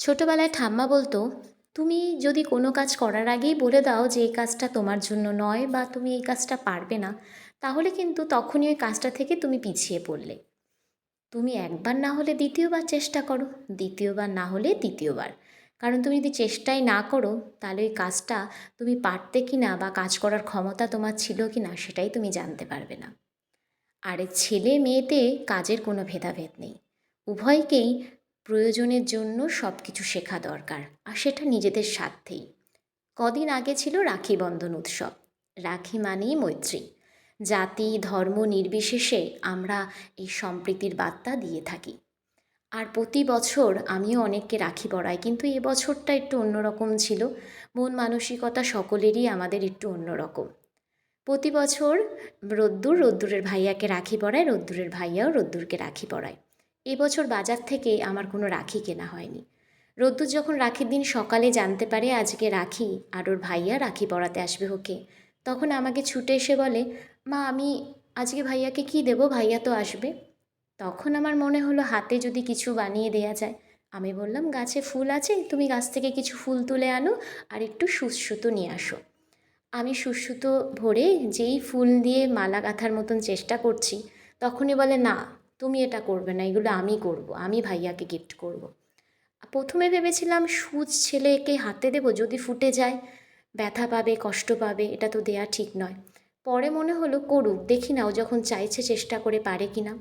ছোটোবেলায় ঠাম্মা বলতো, তুমি যদি কোনো কাজ করার আগেই বলে দাও যে এই কাজটা তোমার জন্য নয় বা তুমি এই কাজটা পারবে না, তাহলে কিন্তু তখনই ওই কাজটা থেকে তুমি পিছিয়ে পড়লে। তুমি একবার না হলে দ্বিতীয়বার চেষ্টা করো, দ্বিতীয়বার না হলে তৃতীয়বার। কারণ তুমি যদি চেষ্টাই না করো, তাহলে ওই কাজটা তুমি পারতে কি না বা কাজ করার ক্ষমতা তোমার ছিল কি না সেটাই তুমি জানতে পারবে না। আর ছেলে মেয়েতে কাজের কোনো ভেদাভেদ নেই। উভয়কেই প্রয়োজনের জন্য সব কিছু শেখা দরকার, আর সেটা নিজেদের স্বার্থেই। কদিন আগে ছিল রাখি বন্ধন উৎসব। রাখি মানেই মৈত্রী। জাতি, ধর্ম নির্বিশেষে আমরা এই সম্প্রীতির বার্তা দিয়ে থাকি। আর প্রতি বছর আমিও অনেককে রাখি পড়াই কিন্তু এ বছরটা একটু অন্যরকম ছিল। মন মানসিকতা সকলেরই আমাদের একটু অন্যরকম। প্রতি বছর রোদ্দুর রোদ্দুরের ভাইয়াকে রাখি পরায়, রোদ্দুরের ভাইয়াও রোদ্দুরকে রাখি পরায়। এবছর বাজার থেকে আমার কোনো রাখি কেনা হয়নি। রোদ্দুর যখন রাখির দিন সকালে জানতে পারে আজকে রাখি আর ওর ভাইয়া রাখি পরাতে আসবে ওকে, তখন আমাকে ছুটে এসে বলে, মা, আমি আজকে ভাইয়াকে কি দেবো? ভাইয়া তো আসবে। তখন আমার মনে হলো হাতে যদি কিছু বানিয়ে দেয়া যায়। আমি বললাম, গাছে ফুল আছে, তুমি গাছ থেকে কিছু ফুল তুলে আনো আর একটু সুসুতো নিয়ে আসো। আমি সুসুতো ভরে যেই ফুল দিয়ে মালা গাঁথার মতন চেষ্টা করছি, তখনই বলে, না তুমি এটা করবে না, এগুলো আমি করব, আমি ভাইয়াকে গিফট করব। প্রথমে ভেবেছিলাম সুচ ছেলেকে হাতে দেব, যদি ফুটে যায়, ব্যথা পাবে, কষ্ট পাবে, এটা তো দেয়া ঠিক নয়। পরে মনে হলো করুক, দেখি না ও যখন চাইছে চেষ্টা করে পারে কি না।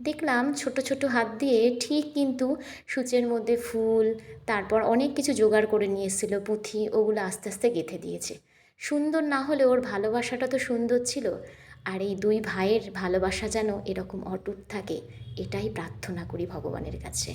দেখলাম ছোট ছোট হাত দিয়ে ঠিক কিন্তু সূচের মধ্যে ফুল, তারপর অনেক কিছু জোগাড় করে নিয়ে এসেছিল পুঁথি, ওগুলো আস্তে আস্তে গেঁথে দিয়েছে। সুন্দর না হলে ওর ভালোবাসাটা তো সুন্দর ছিল। আর এই দুই ভাইয়ের ভালোবাসা যেন এরকম অটুট থাকে এটাই প্রার্থনা করি ভগবানের কাছে।